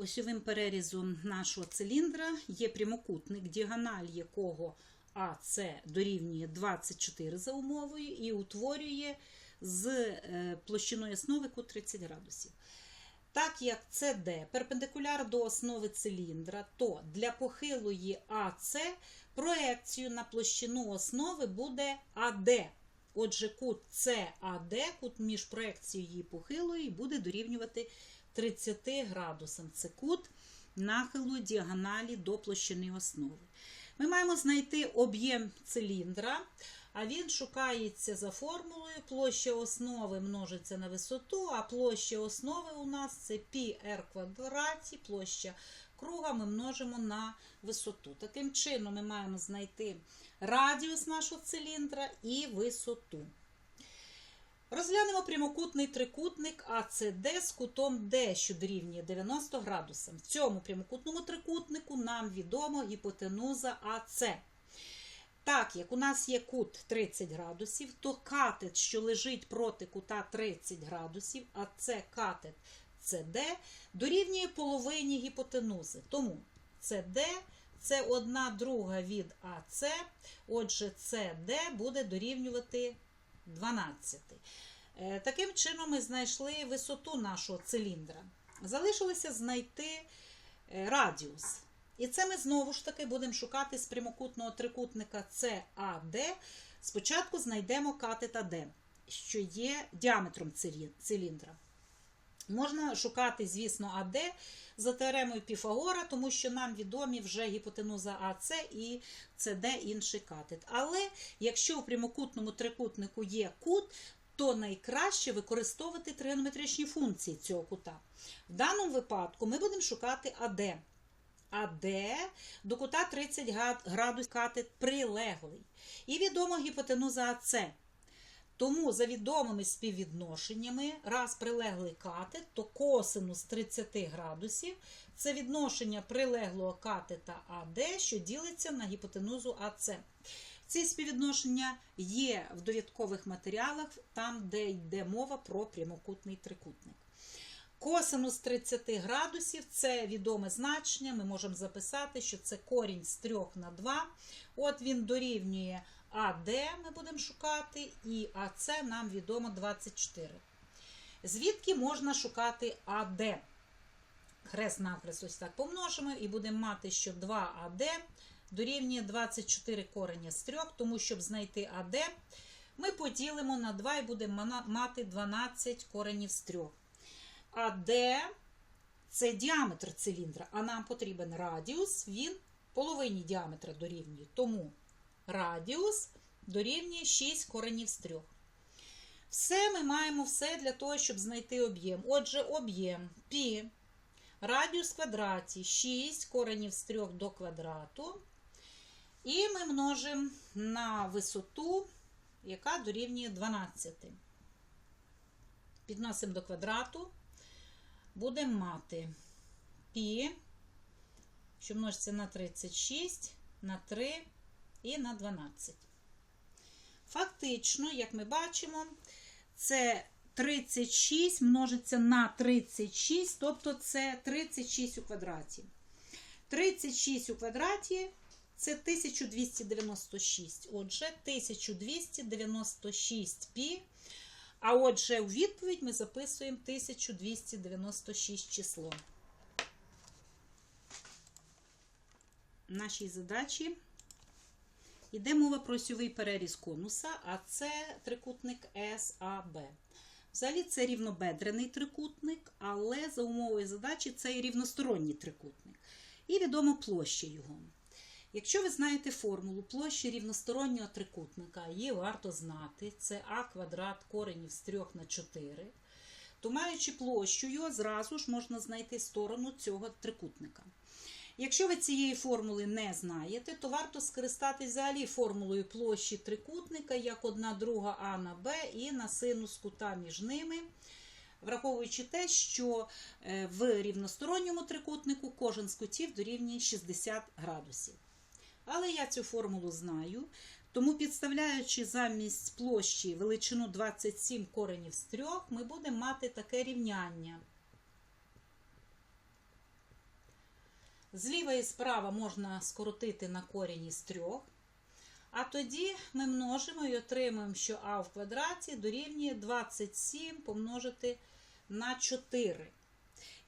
Осьовим перерізом нашого циліндра є прямокутник, діагональ якого АС дорівнює 24 за умовою і утворює з е, площиною основи кут 30 градусів. Так як CD перпендикуляр до основи циліндра, то для похилої АС проекцію на площину основи буде АД. Отже, кут CAD, кут між проекцією і похилою, буде дорівнювати 30 градусам. Це кут нахилу діагоналі до площини основи. Ми маємо знайти об'єм циліндра, а він шукається за формулою. Площа основи множиться на висоту, а площа основи у нас це πr квадраті, площа круга ми множимо на висоту. Таким чином, ми маємо знайти радіус нашого циліндра і висоту. Розглянемо прямокутний трикутник АЦД з кутом D, що дорівнює 90 градусам. В цьому прямокутному трикутнику нам відомо гіпотенуза АЦ. Так, як у нас є кут 30 градусів, то катет, що лежить проти кута 30 градусів, а це катет CD, дорівнює половині гіпотенузи. Тому CD це одна друга від АЦ, отже, CD буде дорівнювати 12. Е, Таким чином ми знайшли висоту нашого циліндра. Залишилося знайти е, радіус. І це ми знову ж таки будемо шукати з прямокутного трикутника CAD. Спочатку знайдемо катет АД, що є діаметром циліндра. Можна шукати, звісно, АД за теоремою Піфагора, тому що нам відомі вже гіпотенуза АС і СД інший катет. Але якщо у прямокутному трикутнику є кут, то найкраще використовувати тригонометричні функції цього кута. В даному випадку ми будемо шукати АД. АД до кута 30 градусів катет прилеглий. І відома гіпотенуза АС. Тому за відомими співвідношеннями, раз прилеглий катет, то косинус 30 градусів це відношення прилеглого катета АД, що ділиться на гіпотенузу АС. Ці співвідношення є в довідкових матеріалах, там, де йде мова про прямокутний трикутник. Косинус 30 градусів це відоме значення. Ми можемо записати, що це корінь з 3 на 2. От він дорівнює АД, ми будемо шукати, і АЦ нам відомо 24. Звідки можна шукати АД? Хрест навхрест ось так помножимо, і будемо мати, що 2АД дорівнює 24 корення з 3, тому щоб знайти АД, ми поділимо на 2 і будемо мати 12 коренів з 3. АД це діаметр циліндра, а нам потрібен радіус, він половині діаметра дорівнює. Тому радіус дорівнює 6 коренів з 3. Все ми маємо все для того, щоб знайти об'єм. Отже, об'єм π, радіус квадраті 6 коренів з 3 до квадрату. І ми множимо на висоту, яка дорівнює 12. Підносимо до квадрату, будемо мати π, що множиться на 36, на 3 і на 12. Фактично, як ми бачимо, це 36 множиться на 36, тобто це 36 у квадраті. 36 у квадраті це 1296. Отже, 1296 пі. А отже, у відповідь ми записуємо 1296 число. Нашій задачі йде мова про осьовий переріз конуса, а це трикутник САБ. Взагалі це рівнобедрений трикутник, але за умовою задачі це і рівносторонній трикутник. І відома площа його. Якщо ви знаєте формулу площі рівностороннього трикутника, її варто знати, це а квадрат коренів з 3 на 4, то маючи площу, його зразу ж можна знайти сторону цього трикутника. Якщо ви цієї формули не знаєте, то варто скористатися взагалі формулою площі трикутника як 1 друга А на Б і на синус кута між ними, враховуючи те, що в рівносторонньому трикутнику кожен з кутів дорівнює 60 градусів. Але я цю формулу знаю, тому підставляючи замість площі величину 27 коренів з 3, ми будемо мати таке рівняння. Зліва і справа можна скоротити на корінь із трьох. А тоді ми множимо і отримуємо, що а в квадраті дорівнює 27 помножити на 4.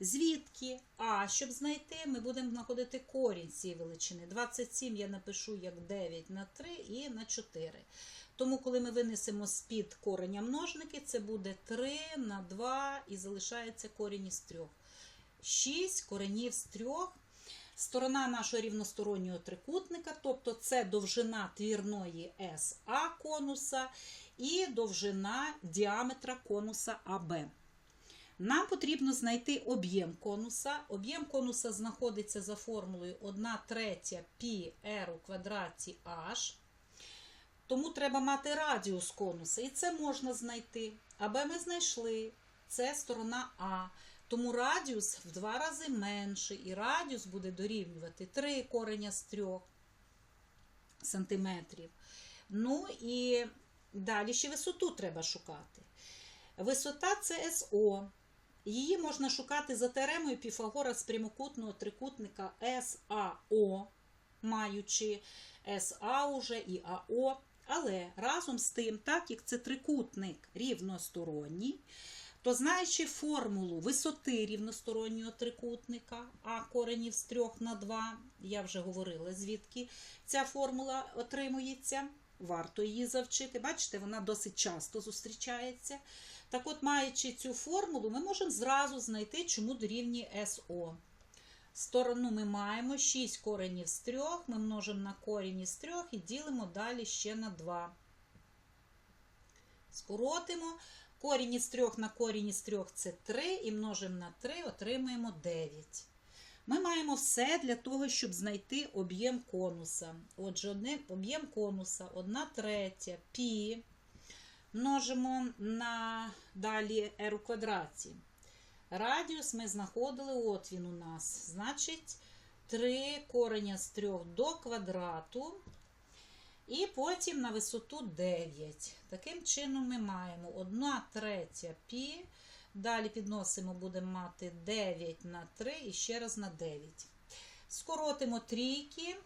Звідки А, щоб знайти, ми будемо знаходити корінь цієї величини. 27 я напишу як 9 на 3 і на 4. Тому, коли ми винесемо з-під кореня множники, це буде 3 на 2 і залишається корінь із 3. 6 коренів з 3. Сторона нашого рівностороннього трикутника, тобто це довжина твірної СА конуса і довжина діаметра конуса АБ. Нам потрібно знайти об'єм конуса. Об'єм конуса знаходиться за формулою 1 третя π r у квадраті h. Тому треба мати радіус конуса. І це можна знайти. АБ ми знайшли. Це сторона А. Тому радіус в два рази менший. І радіус буде дорівнювати 3 кореня з 3 сантиметрів. Ну і далі ще висоту треба шукати. Висота це СО. Її можна шукати за теоремою Піфагора з прямокутного трикутника САО, маючи СА уже і АО. Але разом з тим, так як це трикутник рівносторонній, то знаючи формулу висоти рівностороннього трикутника, а коренів з 3 на 2, я вже говорила, звідки ця формула отримується, варто її завчити. Бачите, вона досить часто зустрічається. Так от, маючи цю формулу, ми можемо зразу знайти, чому дорівнює СО. Сторону ми маємо 6 коренів з 3, ми множимо на корінь із 3 і ділимо далі ще на 2. Скоротимо. Корінь із 3 на корінь із 3 це 3, і множимо на 3, отримаємо 9. Ми маємо все для того, щоб знайти об'єм конуса. Отже, об'єм конуса 1 третя пі множимо на далі r у квадраті. Радіус ми знаходили, от він у нас. Значить, 3 кореня з 3 до квадрату. І потім на висоту 9. Таким чином ми маємо 1 третя пі. Далі підносимо, будемо мати 9 на 3 і ще раз на 9. Скоротимо трійки.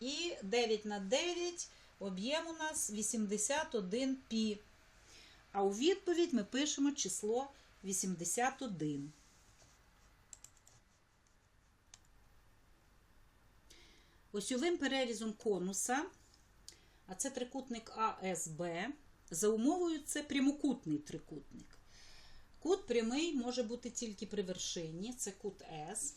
І 9 на 9 об'єм у нас 81 пі. А у відповідь ми пишемо число 81. Осьовим перерізом конуса, а це трикутник АСБ, за умовою це прямокутний трикутник. Кут прямий може бути тільки при вершині, це кут С.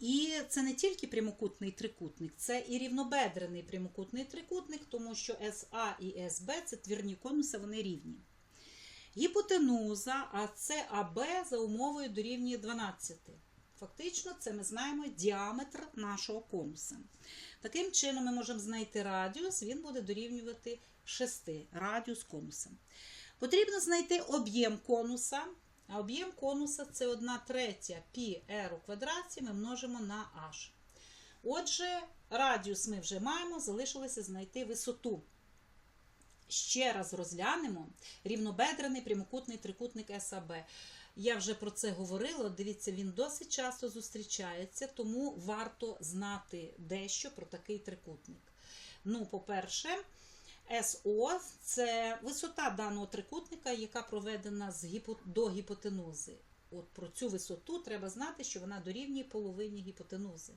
І це не тільки прямокутний трикутник, це і рівнобедрений прямокутний трикутник, тому що СА і СБ це твірні конуси, вони рівні. Гіпотенуза, а це АБ за умовою дорівнює 12. Фактично, це ми знаємо діаметр нашого конуса. Таким чином, ми можемо знайти радіус, він буде дорівнювати 6 радіус конуса. Потрібно знайти об'єм конуса. А об'єм конуса це 1 третя пі r у квадраті ми множимо на h. Отже, радіус ми вже маємо, залишилося знайти висоту. Ще раз розглянемо рівнобедрений прямокутний трикутник САБ. Я вже про це говорила. Дивіться, він досить часто зустрічається, тому варто знати дещо про такий трикутник. Ну, по-перше, СО це висота даного трикутника, яка проведена з гіпо... до гіпотенузи. От Про цю висоту треба знати, що вона дорівнює половині гіпотенузи.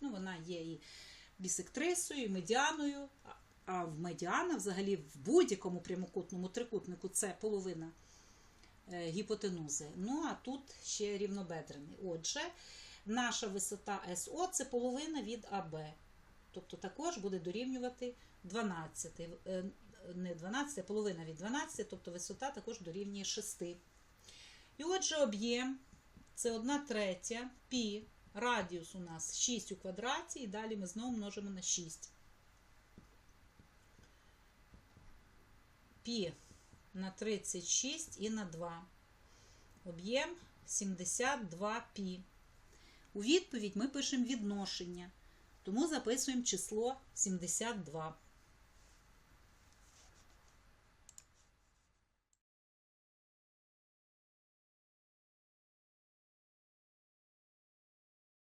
Ну, Вона є і бісектрисою, і медіаною. А в медіана, взагалі, в будь-якому прямокутному трикутнику це половина гіпотенузи. Ну, а тут ще рівнобедрений. Отже, наша висота СО це половина від АБ. Тобто також буде дорівнювати 12. Не 12, а половина від 12, тобто висота також дорівнює 6. І отже, об'єм це 1 третя пі. Радіус у нас 6 у квадраті, і далі ми знову множимо на 6. Пі на 36 і на 2. Об'єм 72 пі. У відповідь ми пишемо відношення, тому записуємо число 72.